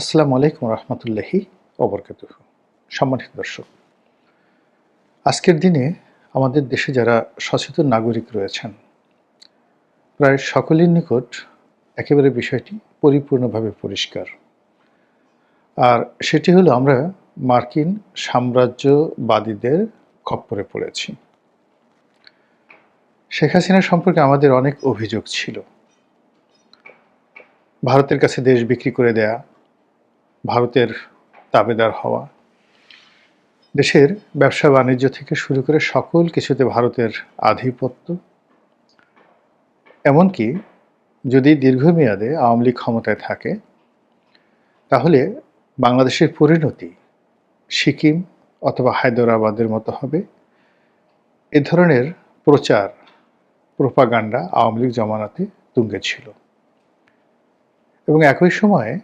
আসসালামু আলাইকুম রহমতুল্লাহি ওবরকাত সম্মানিত দর্শক, আজকের দিনে আমাদের দেশে যারা সচেতন নাগরিক রয়েছেন, প্রায় সকলের নিকট একেবারে বিষয়টি পরিপূর্ণভাবে পরিষ্কার। আর সেটি হলো আমরা মার্কিন সাম্রাজ্যবাদীদের খপ্পরে পড়েছি। শেখ হাসিনা সম্পর্কে আমাদের অনেক অভিযোগ ছিল। ভারতের কাছে দেশ বিক্রি করে দেয়া ভারতের তাবেদার হওয়া। দেশের ব্যবসা বাণিজ্য থেকে শুরু করে সকল কিছুতে ভারতের আধিপত্য। এমনকি যদি দীর্ঘমেয়াদে আওয়ামী লীগ ক্ষমতায় থাকে, তাহলে বাংলাদেশের পরিণতি সিকিম অথবা হায়দরাবাদের মতো হবে। এ ধরনের প্রচার, প্রোপাগান্ডা আওয়ামী লীগ জমানাতে তুঙ্গে ছিল। এবং একই সময়ে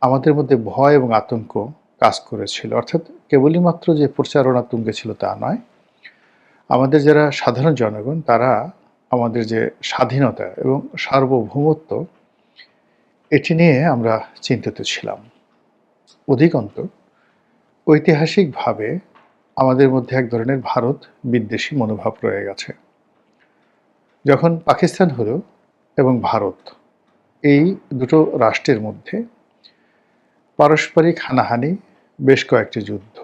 আমাদের মধ্যে ভয় এবং আতঙ্ক কাজ করেছিল। অর্থাৎ কেবলই মাত্র যে প্রচারণা তুঙ্গে ছিল তা নয়। আমাদের যারা সাধারণ জনগণ, তারা আমাদের যে স্বাধীনতা এবং সার্বভৌমত্ব, এটি নিয়ে আমরা চিন্তিত ছিলাম। অধিকন্ত, ঐতিহাসিকভাবে আমাদের মধ্যে এক ধরনের ভারত বিদ্বেষী মনোভাব রয়ে গেছে। যখন পাকিস্তান হলো এবং ভারত, এই দুটো রাষ্ট্রের মধ্যে পারস্পরিক হানাহানি, বেশ কয়েকটি যুদ্ধ।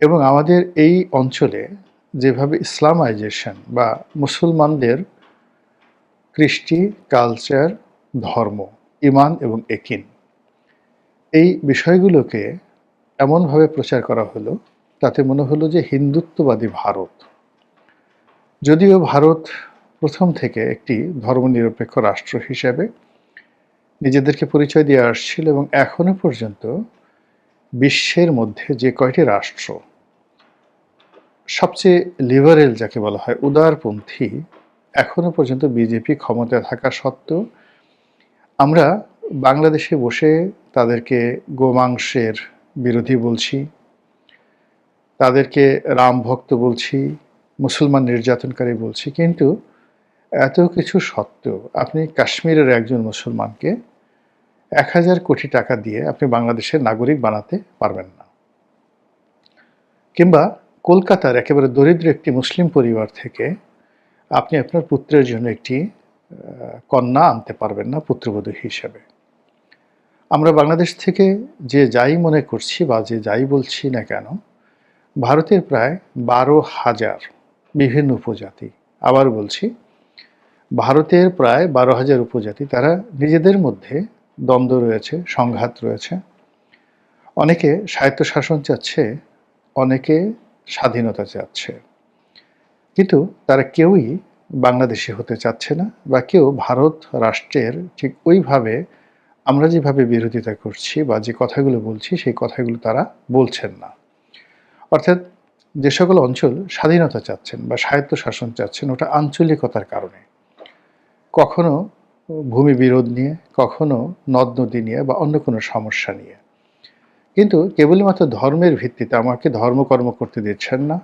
এবং আমাদের এই অঞ্চলে যেভাবে ইসলামাইজেশন বা মুসলমানদের কৃষ্টি, কালচার, ধর্ম, ইমান এবং একিন এই বিষয়গুলোকে এমনভাবে প্রচার করা হলো, তাতে মনে হলো যে হিন্দুত্ববাদী ভারত। যদিও ভারত প্রথম থেকে একটি ধর্মনিরপেক্ষ রাষ্ট্র হিসেবে নিজেদেরকে পরিচয় দিয়ে আসছিল এবং এখনও পর্যন্ত বিশ্বের মধ্যে যে কয়টি রাষ্ট্র, সবচেয়ে লিবারেল যাকে বলা হয়, উদারপন্থী, এখনও পর্যন্ত বিজেপি ক্ষমতায় থাকা সত্ত্বেও আমরা বাংলাদেশে বসে তাদেরকে গোমাংসের বিরোধী বলছি, তাদেরকে রাম ভক্ত বলছি, মুসলমান নির্যাতনকারী বলছি, কিন্তু এত কিছু সত্ত্বেও আপনি কাশ্মীরের একজন মুসলমানকে এক হাজার কোটি টাকা দিয়ে আপনি বাংলাদেশের নাগরিক বানাতে পারবেন না। কিংবা কলকাতার একেবারে দরিদ্র একটি মুসলিম পরিবার থেকে আপনি আপনার পুত্রের জন্য একটি কন্যা আনতে পারবেন না পুত্রবধূ হিসেবে। আমরা বাংলাদেশ থেকে যে যাই মনে করছি বা যে যাই বলছি না কেন, ভারতের প্রায় বারো হাজার বিভিন্ন উপজাতি, আবার বলছি ভারতের প্রায় বারো হাজার উপজাতি, তারা নিজেদের মধ্যে দ্বন্দ্ব রয়েছে, সংঘাত রয়েছে। অনেকে স্বায়ত্তশাসন চাচ্ছে, অনেকে স্বাধীনতা চাচ্ছে। কিন্তু তারা কেউই বাংলাদেশি হতে চাচ্ছে না বা কেউ ভারত রাষ্ট্রের ঠিক ওইভাবে আমরা যেভাবে বিরোধিতা করছি বা যে কথাগুলো বলছি, সেই কথাগুলো তারা বলছেন না। অর্থাৎ যে সকল অঞ্চল স্বাধীনতা চাচ্ছেন বা স্বায়ত্ত শাসন চাচ্ছেন, ওটা আঞ্চলিকতার কারণে। কখনো ভূমি বিরোধ নিয়ে, কখনো নদ নদী নিয়ে বা অন্য কোনো সমস্যা নিয়ে। কিন্তু কেবলমাত্র ধর্মের ভিত্তিতে আমাকে ধর্মকর্ম করতে দিচ্ছেন না।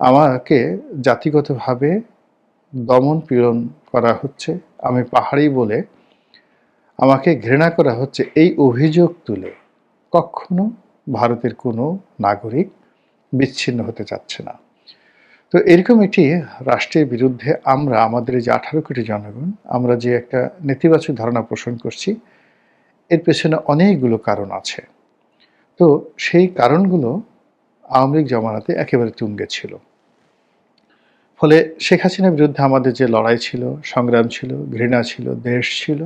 আমাকে জাতিগতভাবে দমন পীড়ন করা হচ্ছে। আমি পাহাড়ি বলে আমাকে ঘৃণা করা হচ্ছে। এই অভিযোগ তুলে কখনো ভারতের কোনো নাগরিক বিচ্ছিন্ন হতে চাচ্ছে না। তো এরকম একটি রাষ্ট্রের বিরুদ্ধে আমরা আমাদের যে আঠারো কোটি জনগণ, আমরা যে একটা নেতিবাচক ধারণা পোষণ করছি, এর পেছনে অনেকগুলো কারণ আছে। তো সেই কারণগুলো আওয়ামী লীগ জমানাতে একেবারে তুঙ্গে ছিল। ফলে শেখ হাসিনার বিরুদ্ধে আমাদের যে লড়াই ছিল, সংগ্রাম ছিল, ঘৃণা ছিল, দেশ ছিল,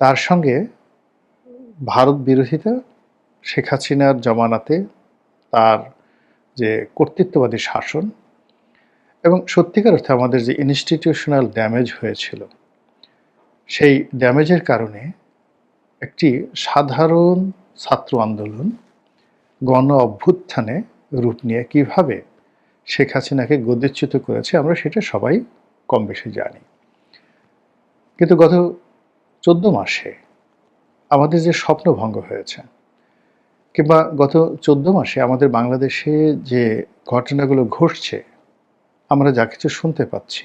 তার সঙ্গে ভারত বিরোধিতা, শেখ হাসিনার জমানাতে তার যে কর্তৃত্ববাদী শাসন এবং সত্যিকার অর্থে আমাদের যে ইনস্টিটিউশনাল ড্যামেজ হয়েছিল, সেই ড্যামেজের কারণে একটি সাধারণ ছাত্র আন্দোলন গণ অভ্যুত্থানে রূপ নিয়ে কীভাবে শেখ হাসিনাকে গদিচ্যুত করেছে আমরা সেটা সবাই কম বেশি জানি। কিন্তু গত চোদ্দ মাসে আমাদের যে স্বপ্নভঙ্গ হয়েছে কিংবা গত চোদ্দ মাসে আমাদের বাংলাদেশে যে ঘটনাগুলো ঘটছে, আমরা যা কিছু শুনতে পাচ্ছি,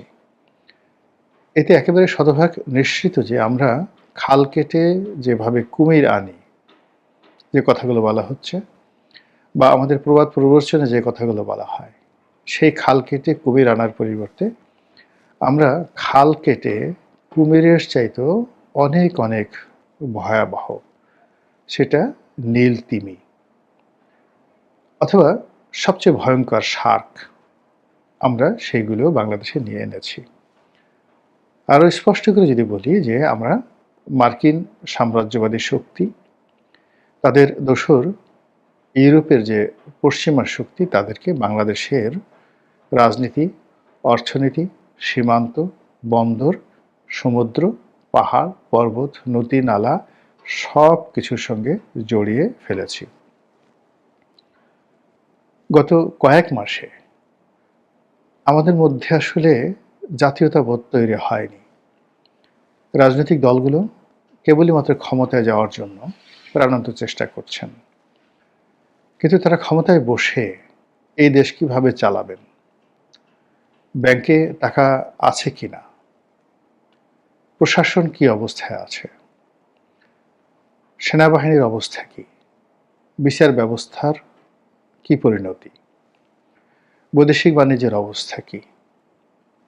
এতে একেবারে শতভাগ নিশ্চিত যে আমরা খাল কেটে যেভাবে কুমির আনি, যে কথাগুলো বলা হচ্ছে, বা আমাদের প্রবাদ প্রবর্চনে যে কথাগুলো বলা হয়, সেই খাল কেটে কুমির আনার পরিবর্তে আমরা খাল কেটে কুমিরের চাইতেও অনেক অনেক ভয়াবহ, সেটা নীল তিমি। অথবা সবচেয়ে ভয়ঙ্কর শার্ক। আমরা সেইগুলো বাংলাদেশে নিয়ে এনেছি। আরও স্পষ্ট করে যদি বলি যে আমরা মার্কিন সাম্রাজ্যবাদী শক্তি, তাদের দোসর ইউরোপের যে পশ্চিমা শক্তি, তাদেরকে বাংলাদেশের রাজনীতি, অর্থনীতি, সীমান্ত, বন্দর, সমুদ্র, পাহাড়, পর্বত, নদী, নালা সব কিছুর সঙ্গে জড়িয়ে ফেলেছি। গত কয়েক মাসে আমাদের মধ্যে আসলে জাতীয়তাবোধ তৈরি হয়নি। রাজনৈতিক দলগুলো কেবলই মাত্র ক্ষমতায় যাওয়ার জন্য প্রাণান্ত চেষ্টা করছেন। কিন্তু তারা ক্ষমতায় বসে এই দেশ কীভাবে চালাবেন? ব্যাংকে টাকা আছে কি না প্রশাসন কি অবস্থায় আছে? সেনাবাহিনীর অবস্থা কি? বিচার ব্যবস্থার কি পরিণতি? বৈদেশিক বাণিজ্যের অবস্থা কি?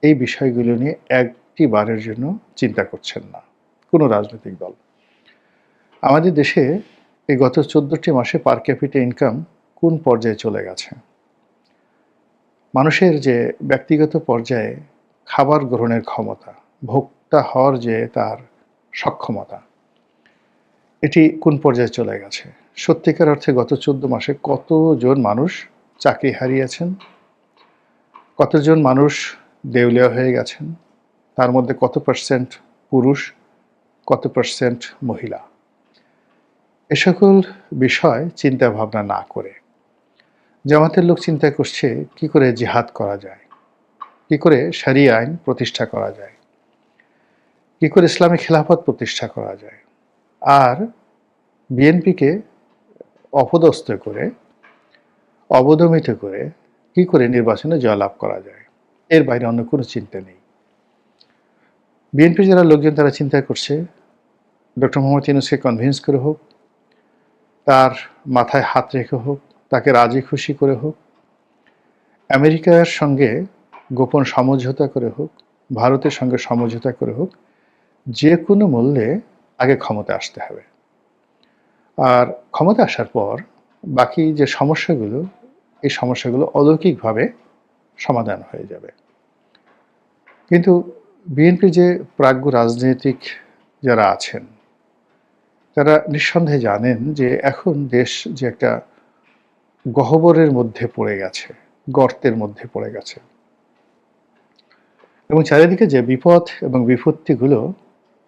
এই বিষয়গুলো নিয়ে একটি বারের জন্য চিন্তা করছেন না কোনো রাজনৈতিক দল। আমাদের দেশে এই গত চোদ্দটি মাসে পার ক্যাপিটা ইনকাম কোন পর্যায়ে চলে গেছে? মানুষের যে ব্যক্তিগত পর্যায়ে খাবার গ্রহণের ক্ষমতা, ভোক্তা হওয়ার যে তার সক্ষমতা এটি কোন পর্যায়ে চলে গেছে? সত্যিকার অর্থে গত চোদ্দ মাসে কতজন মানুষ চাকরি হারিয়েছেন? কতজন মানুষ দেউলিয়া হয়ে গেছেন? তার মধ্যে কত পার্সেন্ট পুরুষ, কত পার্সেন্ট মহিলা? এ সকল বিষয় চিন্তা ভাবনা না করে জামাতের লোক চিন্তা করছে কি করে জিহাদ করা যায়? কি করে সারি আইন প্রতিষ্ঠা করা যায়? কি করে ইসলামী খেলাফত প্রতিষ্ঠা করা যায়? আর বিএনপিকে অপদস্থ করে, অবদমিত করে কি করে নির্বাচনে জয়লাভ করা যায়? এর বাইরে অন্য কোনো চিন্তা নেই। বিএনপি যারা লোকজন, তারা চিন্তা করছে, ডক্টর মোহাম্মদ ইউনুসকে কনভিন্স করে হোক, তার মাথায় হাত রেখে হোক, তাকে রাজি খুশি করে হোক, আমেরিকার সঙ্গে গোপন সমঝোতা করে হোক, ভারতের সঙ্গে সমঝোতা করে হোক, যে কোনো মূল্যে আগে ক্ষমতা আসতে হবে। আর ক্ষমতা আসার পর বাকি যে সমস্যাগুলো, এই সমস্যাগুলো অলৌকিকভাবে সমাধান হয়ে যাবে। কিন্তু বিএনপি যে প্রাজ্ঞ রাজনৈতিক যারা আছেন, তারা নিঃসন্দেহে জানেন যে এখন দেশ যে একটা গহ্বরের মধ্যে পড়ে গেছে, গর্তের মধ্যে পড়ে গেছে। এবং চারিদিকে যে বিপদ এবং বিপত্তিগুলো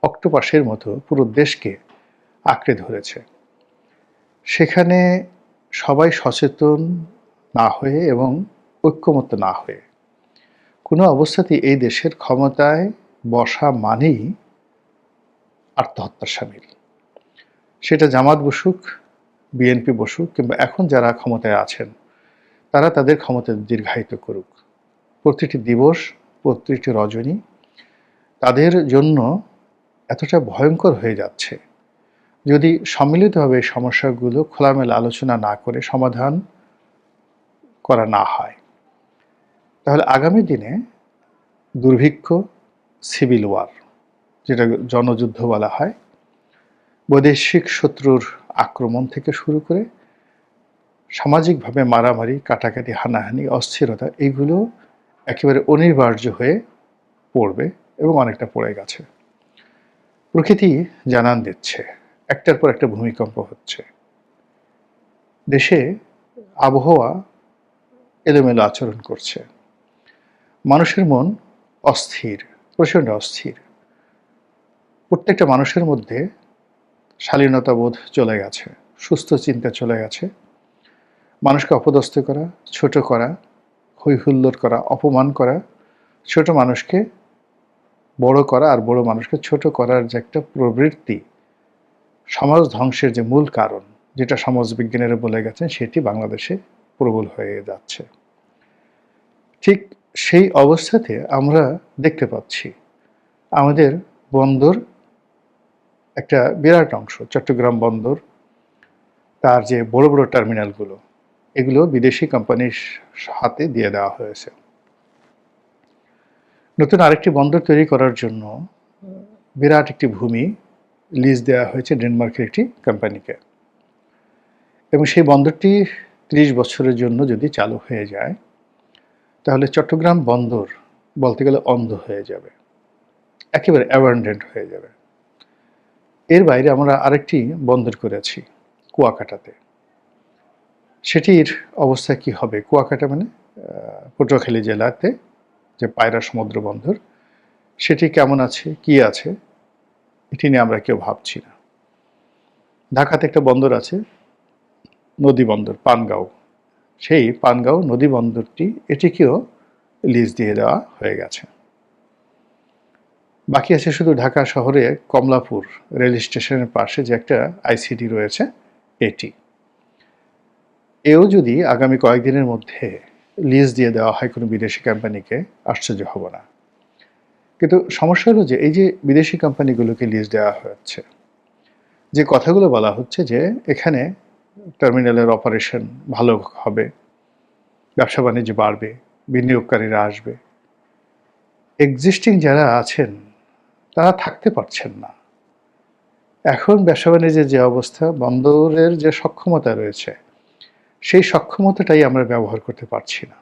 অক্টোপাসের মতো পুরো দেশকে আঁকড়ে ধরেছে। সেখানে সবাই সচেতন না হয়ে এবং ঐক্যমত্য না হয়ে কোনো অবস্থাতেই এই দেশের ক্ষমতায় বসা মানেই আত্মহত্যার সামিল। সেটা জামাত বসুক, বিএনপি বসুক কিংবা এখন যারা ক্ষমতায় আছেন, তারা তাদের ক্ষমতা দীর্ঘায়িত করুক। প্রতিটি দিবস, প্রতিটি রজনী তাদের জন্য এতটা ভয়ঙ্কর হয়ে যাচ্ছে। যদি সম্মিলিতভাবে সমস্যাগুলো খোলামেলা আলোচনা না করে সমাধান করা না হয়, তাহলে আগামী দিনে দুর্ভিক্ষ, সিভিল ওয়ার, যেটা জনযুদ্ধ বলা হয়, বৈদেশিক শত্রুর আক্রমণ থেকে শুরু করে সামাজিকভাবে মারামারি, কাটাকাটি, হানাহানি, অস্থিরতা এইগুলো একেবারে অনিবার্য হয়ে পড়বে এবং অনেকটা পড়ে গেছে। প্রকৃতি জানান দিচ্ছে, একটার পর একটা ভূমিকম্প হচ্ছে। দেশে আবহাওয়া এলোমেলো আচরণ করছে। মানুষের মন অস্থির, প্রচণ্ড অস্থির। প্রত্যেকটা মানুষের মধ্যে শালীনতাবোধ চলে গেছে, সুস্থ চিন্তা চলে গেছে। মানুষকে অপদস্থ করা, ছোট করা হৈহুল্লোর করা, অপমান করা, ছোট মানুষকে বড় করা আর বড় মানুষকে ছোট করার যে একটা প্রবৃত্তি, সমাজ ধ্বংসের যে মূল কারণ, যেটা সমাজবিজ্ঞানীরা বলে গেছেন, সেটি বাংলাদেশে প্রবল হয়ে যাচ্ছে। ঠিক সেই অবস্থাতে আমরা দেখতে পাচ্ছি, আমাদের বন্দর একটা বিরাট অংশ, চট্টগ্রাম বন্দর, তার যে বড় বড় টার্মিনালগুলো, এগুলো বিদেশি কোম্পানির হাতে দিয়ে দেওয়া হয়েছে। নতুন আরেকটি বন্দর তৈরি করার জন্য বিরাট একটি ভূমি লিজ দেওয়া হয়েছে ডেনমার্কের একটি কোম্পানিকে এবং সেই বন্দরটি ত্রিশ বছরের জন্য যদি চালু হয়ে যায়, তাহলে চট্টগ্রাম বন্দর বলতে গেলে অন্ধ হয়ে যাবে। একেবারে অ্যাবান্ডেন্ট হয়ে যাবে। এর বাইরে আমরা আরেকটি বন্দর করেছি, কুয়াকাটাতে। সেটির অবস্থা কি হবে? কুয়াকাটা মানে পটুয়াখালী জেলাতে যে পায়রা সমুদ্র বন্দর, সেটি কেমন আছে, কি আছে, এটি নিয়ে আমরা কেউ ভাবছি না। ঢাকাতে একটা বন্দর আছে, নদী বন্দর, পানগাঁও। সেই পানগাঁও নদী বন্দরটি এটিকেও লিজ দিয়ে দেওয়া হয়ে গেছে। বাকি আছে শুধু ঢাকা শহরে কমলাপুর রেল স্টেশনের পাশে যে একটা আইসিডি রয়েছে, এটি। এও যদি আগামী কয়েকদিনের মধ্যে লিজ দিয়ে দেওয়া হয় কোনো বিদেশি কোম্পানিকে, আশ্চর্য হব না। কিন্তু সমস্যা হলো যে এই যে বিদেশি কোম্পানিগুলোকে লিজ দেওয়া হচ্ছে, যে কথাগুলো বলা হচ্ছে যে এখানে টার্মিনালের অপারেশন ভালো হবে, ব্যবসা বাণিজ্য বাড়বে, বিনিয়োগকারীরা আসবে। এক্সিস্টিং যারা আছেন, তারা থাকতে পারছেন না। এখন ব্যবসা বাণিজ্যের যে অবস্থা, বন্দরের যে সক্ষমতা রয়েছে সেই সক্ষমতাটাই আমরা ব্যবহার করতে পারছি না।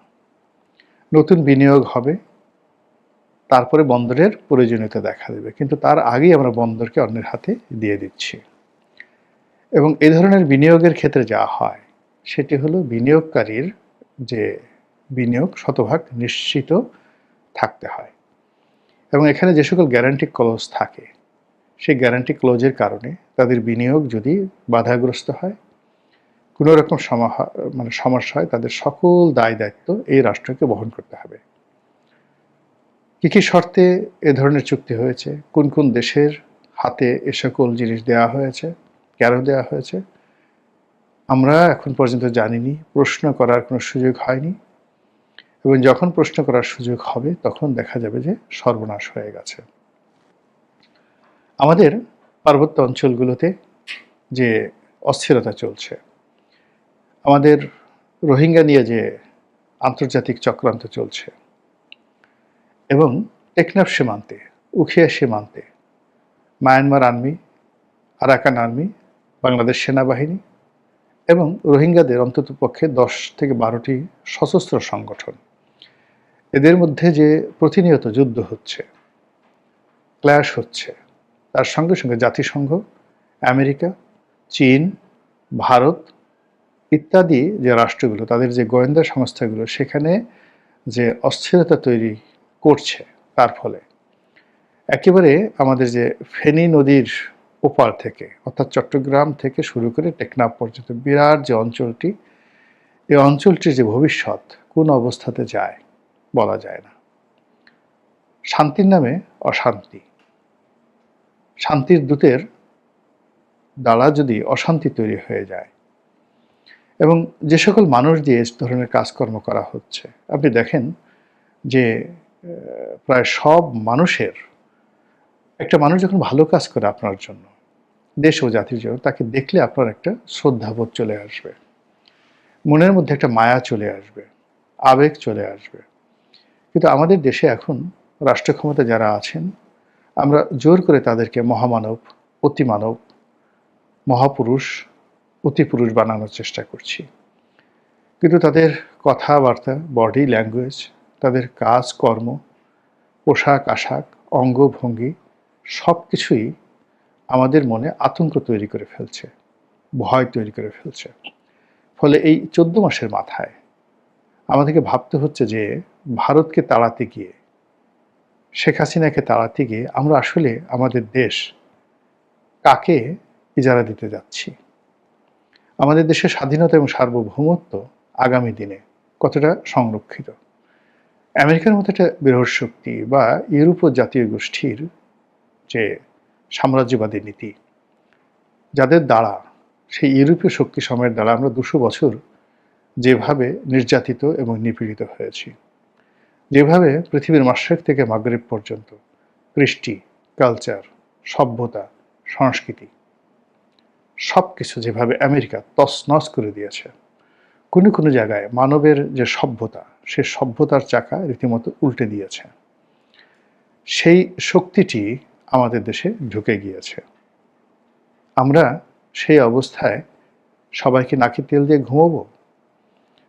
নতুন বিনিয়োগ হবে, তারপরে বন্দরের প্রয়োজনীয়তা দেখা দেবে, কিন্তু তার আগেই আমরা বন্দরকে অন্যের হাতে দিয়ে দিচ্ছি। এবং এ ধরনের বিনিয়োগের ক্ষেত্রে যা হয়, সেটি হলো বিনিয়োগকারীর যে বিনিয়োগ শতভাগ নিশ্চিত থাকতে হয়। এবং এখানে যে সকল গ্যারান্টি ক্লোজ থাকে, সেই গ্যারান্টি ক্লোজের কারণে তাদের বিনিয়োগ যদি বাধাগ্রস্ত হয় কোনো রকম মানে সমস্যা হয়, তাদের সকল দায় দায়িত্ব এই রাষ্ট্রকে বহন করতে হবে। কী কী শর্তে এ ধরনের চুক্তি হয়েছে? কোন কোন দেশের হাতে এ সকল জিনিস দেওয়া হয়েছে? কেন দেওয়া হয়েছে? আমরা এখন পর্যন্ত জানিনি, প্রশ্ন করার কোনো সুযোগ হয়নি এবং যখন প্রশ্ন করার সুযোগ হবে, তখন দেখা যাবে যে সর্বনাশ হয়ে গেছে। আমাদের পার্বত্য অঞ্চলগুলোতে যে অস্থিরতা চলছে আমাদের রোহিঙ্গা নিয়ে যে আন্তর্জাতিক চক্রান্ত চলছে এবং টেকনাফ সীমান্তে, উখিয়া সীমান্তে, Myanmar army, Arakan army, Bangladesh সেনাবাহিনী এবং রোহিঙ্গাদের অন্তত পক্ষে দশ থেকে বারোটি সশস্ত্র সংগঠন। এদের মধ্যে যে প্রতিনিয়ত যুদ্ধ হচ্ছে, ক্ল্যাশ হচ্ছে, তার সঙ্গে সঙ্গে জাতিসংঘ, আমেরিকা, চীন, ভারত ইত্যাদি যে রাষ্ট্রগুলো, তাদের যে গোয়েন্দা সংস্থাগুলো, সেখানে যে অস্থিরতা তৈরি করছে, তার ফলে। একেবারে আমাদের যে ফেনী নদীর ওপার থেকে, অর্থাৎ চট্টগ্রাম থেকে শুরু করে টেকনাফ পর্যন্ত, বিরাট যে অঞ্চলটি এই অঞ্চলটির যে ভবিষ্যৎ, কোন অবস্থাতে যায়, বলা যায় না। শান্তির নামে অশান্তি। শান্তির দূতের দ্বারা যদি অশান্তি তৈরি হয়ে যায় এবং যে সকল মানুষ দিয়ে এই ধরনের কাজকর্ম করা হচ্ছে, আপনি দেখেন যে প্রায় সব মানুষের একটা মানুষ যখন ভালো কাজ করে আপনার জন্য, দেশ ও জাতির জন্য, তাকে দেখলে আপনার একটা শ্রদ্ধাবোধ চলে আসবে। মনের মধ্যে একটা মায়া চলে আসবে, আবেগ চলে আসবে। কিন্তু আমাদের দেশে এখন রাষ্ট্র ক্ষমতা যারা আছেন, আমরা জোর করে তাদেরকে মহামানব, অতিমানব, মহাপুরুষ অতিপুরুষ বানানোর চেষ্টা করছি। কিন্তু তাদের কথাবার্তা বডি ল্যাঙ্গুয়েজ তাদের কাজ কর্ম পোশাক আশাক, অঙ্গভঙ্গি সব কিছুই আমাদের মনে আতঙ্ক তৈরি করে ফেলছে, ভয় তৈরি করে ফেলছে। ফলে এই চোদ্দ মাসের মাথায় আমাদেরকে ভাবতে হচ্ছে যে ভারতকে তাড়াতে গিয়ে, শেখ হাসিনাকে তাড়াতে গিয়ে আমরা আসলে আমাদের দেশ কাকে ইজারা দিতে যাচ্ছি। আমাদের দেশের স্বাধীনতা এবং সার্বভৌমত্ব আগামী দিনে কতটা সংরক্ষিত? আমেরিকার মতো একটা বৃহৎ শক্তি বা ইউরোপীয় জাতীয় গোষ্ঠীর যে সাম্রাজ্যবাদী নীতি, যাদের দ্বারা, সেই ইউরোপীয় শক্তি সময়ের দ্বারা আমরা দুশো বছর যেভাবে নির্যাতিত এবং নিপীড়িত হয়েছি, যেভাবে পৃথিবীর মাসেক থেকে মাগরিব পর্যন্ত কৃষ্টি, কালচার, সভ্যতা, সংস্কৃতি সব কিছু যেভাবে আমেরিকা তছনছ করে দিয়েছে, কোনো কোনো জায়গায় মানবের যে সভ্যতা, সে সভ্যতার চাকা রীতিমতো উল্টে দিয়েছে। সেই শক্তিটি আমাদের দেশে ঢুকে গিয়েছে। আমরা সেই অবস্থায় সবাইকে নাকি তেল দিয়ে ঘুমাবো?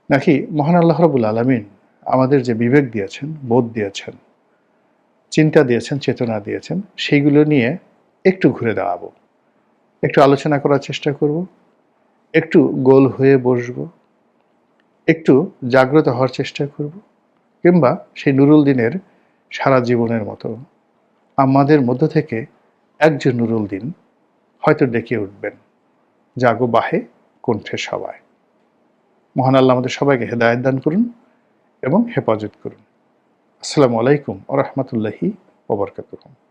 নাকি মহান আল্লাহ রবুল আলমিন আমাদের যে বিবেক দিয়েছেন, বোধ দিয়েছেন, চিন্তা দিয়েছেন, চেতনা দিয়েছেন, সেইগুলো নিয়ে একটু ঘুরে দাঁড়াবো? একটু আলোচনা করার চেষ্টা করব। একটু গোল হয়ে বসবো। একটু জাগ্রত হওয়ার চেষ্টা করব। কিংবা সেই নুরুল দিনের সারা জীবনের মতো। আমাদের মধ্য থেকে একজন নুরুল দিন হয়তো ডেকে উঠবেন। জাগো বাহে, কণ্ঠে সবাই। মহান আল্লাহ আমাদের সবাইকে হেদায়ত দান করুন এবং হেফাজত করুন। আসসালামু আলাইকুম ও রহমতুল্লাহি ওবরকাতুহ